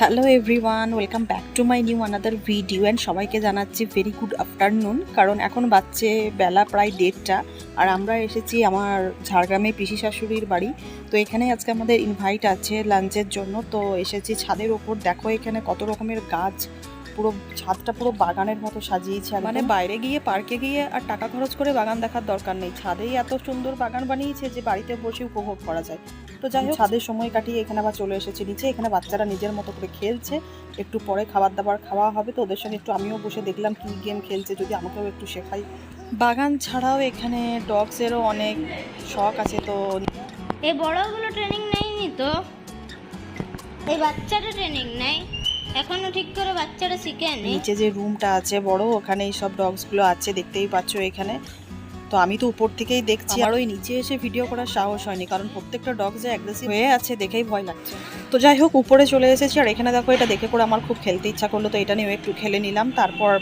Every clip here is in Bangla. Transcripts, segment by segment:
Hello everyone welcome back to my new another video and সবাইকে জানাচ্ছি ভেরি গুড আফটারনুন কারণ এখন বাচ্চে বেলা প্রায় দেড়টা, আর আমরা এসেছি আমার ঝাড়গ্রামে পিসি শাশুড়ির বাড়ি। তো এখানে আজকে আমাদের ইনভাইট আছে লাঞ্চের জন্য, তো এসেছি ছাদের ওপর। দেখো এখানে কত রকমের গাছ পুরো ছাদটা পুরো বাগানের মতো সাজিয়েছে মানে বাইরে গিয়ে পার্কে গিয়ে আর টাকা খরচ করে বাগান দেখার দরকার নেই। ছাদেই এত সুন্দর বাগান বানিয়েছে যে বাড়িতে বসে উপভোগ করা যায়। তো যাই হোক ছাদের সময় কাটিয়ে এখানে আবার চলে এসেছি নিচে। এখানে বাচ্চারা নিজের মতো করে খেলছে। একটু পরে খাবার দাবার খাওয়া হবে তো ওদের সঙ্গে একটু আমিও বসে দেখলাম কি গেম খেলছে যদি আমাকেও একটু শেখাই। বাগান ছাড়াও এখানে ডগসেরও অনেক শখ আছে তো। এই বড়গুলো ট্রেনিং নেয়নি তো? এই বাচ্চাটা ট্রেনিং নেই এখনও ঠিক করে বাচ্চারা শিখেনি। নিচে যে রুমটা আছে বড় ওখানে এই সব ডগসগুলো আছে দেখতেই পাচ্ছ এখানে। তো আমি তো উপর থেকেই দেখছি। আর ওই নিচে এসে ভিডিও করার সাহস হয়নি কারণ প্রত্যেকটা ডগ যে অ্যাগ্রেসিভ হয়ে আছে দেখেই ভয় লাগছে। তো যাই হোক উপরে চলে এসেছি। আর এখানে দেখো এটা দেখে করে আমার খুব খেলতে ইচ্ছা করল। তো এটা নিয়েও একটু খেলে নিলাম। তারপর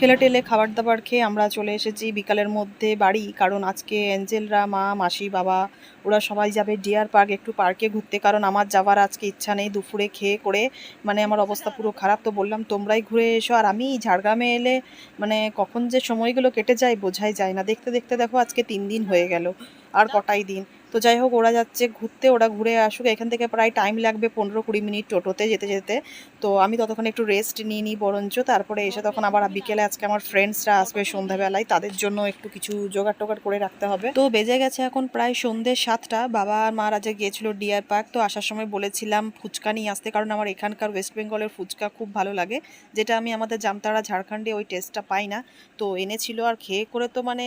খেলে টেলে খাবার দাবার খেয়ে আমরা চলে এসেছি বিকালের মধ্যে বাড়ি। কারণ আজকে অ্যাঞ্জেলরা, মা, মাসি, বাবা, ওরা সবাই যাবে ডিয়ার পার্ক একটু পার্কে ঘুরতে। কারণ আমার যাওয়ার আজকে ইচ্ছা নেই দুপুরে খেয়ে করে। মানে আমার অবস্থা পুরো খারাপ তো বললাম, তোমরাই ঘুরে এসো। আর আমি ঝাড়গ্রামে এলে মানে কখন যে সময়গুলো কেটে যায় বোঝাই যায় না। দেখতে দেখতে দেখো আজকে তিন দিন হয়ে গেল। আর কটাই দিন? তো যাই হোক, ওরা যাচ্ছে ঘুরতে, ওরা ঘুরে আসুক। এখান থেকে প্রায় টাইম লাগবে পনেরো কুড়ি মিনিট টোটোতে যেতে যেতে। তো আমি ততক্ষণ একটু রেস্ট নিয়ে নিই বরঞ্চ। তারপরে এসে তখন আবার বিকেলে আজকে আমার ফ্রেন্ডসরা আসবে সন্ধ্যাবেলায়। তাদের জন্য একটু কিছু জোগাড় টোগাড় করে রাখতে হবে। তো বেজে গেছে এখন প্রায় সন্ধ্যে সাতটা। বাবা আর মা আজকে গিয়েছিল ডিয়ার পার্ক তো আসার সময় বলেছিলাম ফুচকা নিয়ে আসতে, কারণ আমার এখানকার ওয়েস্ট বেঙ্গলের ফুচকা খুব ভালো লাগে। যেটা আমি আমাদের জামতারা ঝাড়খণ্ডে ওই টেস্টটা পাই না। তো এনেছিল আর খেয়ে করে তো মানে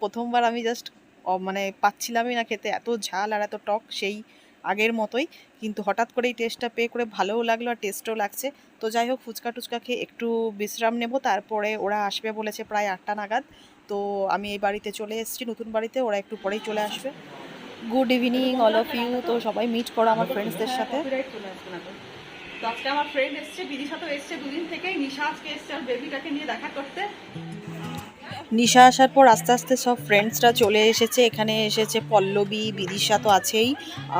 প্রথমবার আমি জাস্ট মানে পাচ্ছিলামই না খেতে। এত ঝাল আর এত টক সেই আগের মতোই। কিন্তু হঠাৎ করে এই টেস্টটা পেয়ে করে ভালোও লাগল আর টেস্টও লাগছে। তো যাই হোক, ফুচকা টুচকা খেয়ে একটু বিশ্রাম নেব। তারপরে ওরা আসবে বলেছে প্রায় আটটা নাগাদ। তো আমি এই বাড়িতে চলে এসেছি, নতুন বাড়িতে। ওরা একটু পরেই চলে আসবে। Good evening all of you তো সবাই মিট করো আমার ফ্রেন্ডসদের সাথে। আজকে আমার ফ্রেন্ড এসছে, বিদিশা তো এসছে দুদিন থেকেই। নিশা আজকে এসছে আর বেবিটাকে নিয়ে দেখা করতে। নিশা আসার পর আস্তে আস্তে সব ফ্রেন্ডসরা চলে এসেছে। এখানে এসেছে পল্লবী, বিদিশা তো আছেই।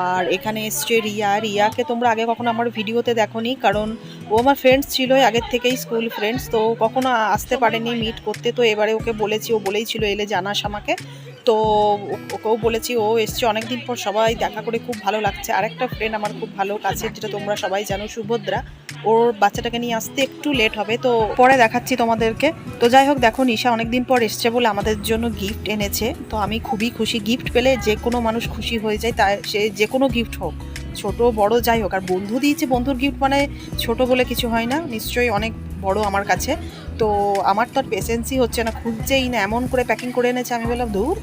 আর এখানে এসছে রিয়া। রিয়াকে তোমরা আগে কখনো আমার ভিডিওতে দেখোনি কারণ ও আমার ফ্রেন্ডস ছিল আগের থেকেই স্কুল ফ্রেন্ডস তো কখনো আসতে পারেনি মিট করতে। তো এবারে ওকে বলেছি, ও বলেই ছিল, এলে জানাস আমাকে। তো ওকেও বলেছি, ও এসছে অনেকদিন পর, সবাই দেখা করে খুব ভালো লাগছে। আরেকটা ফ্রেন্ড আমার খুব ভালো কাছের যেটা তোমরা সবাই জানো, সুভদ্রা। ওর বাচ্চাটাকে নিয়ে আসতে একটু লেট হবে, তো পরে দেখাচ্ছি তোমাদেরকে। তো যাই হোক, দেখো, নিশা অনেকদিন পর এসছে বলে আমাদের জন্য গিফট এনেছে। তো আমি খুবই খুশি। গিফট পেলে যে কোনো মানুষ খুশি হয়ে যায়, তাই সে যে কোনো গিফট হোক, ছোট, বড় যাই হোক। আর বন্ধু দিয়েছে বন্ধুর গিফট মানে ছোট বলে কিছু হয় না, নিশ্চয়ই অনেক বড় আমার কাছে। তো আমার তো আর পেশেন্সই হচ্ছে না খুঁজছেই না এমন করে প্যাকিং করে এনেছে আমি বললাম দূর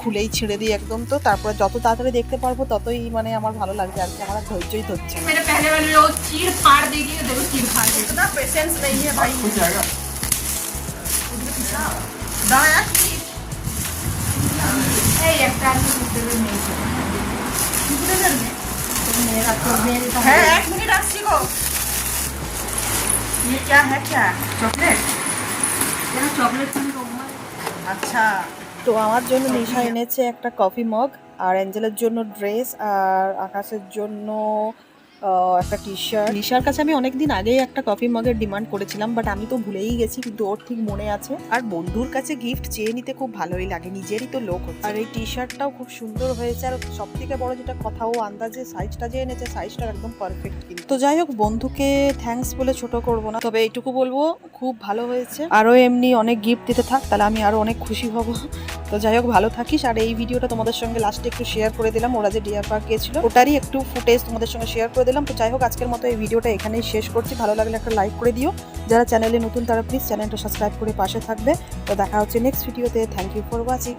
খুলেই ছিঁড়ে দিই একদম তো তারপরে যত তাড়াতাড়ি দেখতে পারব ততই মানে আমার ভালো লাগছে আর কি আমার ধৈর্যই ধরছে হ্যাঁ এক মিনিট আসছি গো। ये क्या है क्या चॉकलेट क्या चॉकलेट अच्छा তো আমার জন্য নিশা এনেছে একটা কফি মগ আর অ্যাঞ্জেলের জন্য ড্রেস আর আকাশের জন্য আহ, একটা টি শার্ট নিশার কাছে আমি অনেকদিন আগেই একটা কফি মগের ডিমান্ড করেছিলাম বাট আমি তো ভুলেই গেছি কিন্তু ওর ঠিক মনে আছে। আর বন্ধুর কাছে গিফট চেয়ে নিতে খুব ভালোই লাগে নিজেরই তো লোক হচ্ছে। আর এই টি শার্টটাও খুব সুন্দর হয়েছে আর সব থেকে বড় যেটা কথা ও আন্দাজে সাইজটা যে এনেছে সাইজটা একদম পারফেক্ট কিন্তু। তো যাই হোক বন্ধুকে থ্যাঙ্কস বলে ছোট করব না তবে এইটুকু বলব খুব ভালো হয়েছে। আরও এমনি অনেক গিফট দিতে থাক তাহলে আমি আরও অনেক খুশি হব। তো যাই হোক ভালো থাকিস আর এই ভিডিওটা তোমাদের সঙ্গে লাস্টে একটু শেয়ার করে দিলাম ওরা যে ডিয়ার পার্ক গিয়েছিল ওটারই একটু ফুটেজ তোমাদের সঙ্গে শেয়ার করে দিলাম। তো যাই হোক, আজকের মতো এই ভিডিওটা এখানেই শেষ করছি। ভালো লাগলে একটা লাইক করে দিও। যারা চ্যানেলে নতুন, তারা প্লিজ চ্যানেলটা সাবস্ক্রাইব করে পাশে থাকবে। তো দেখা হচ্ছে নেক্সট ভিডিওতে থ্যাংক ইউ ফর ওয়াচিং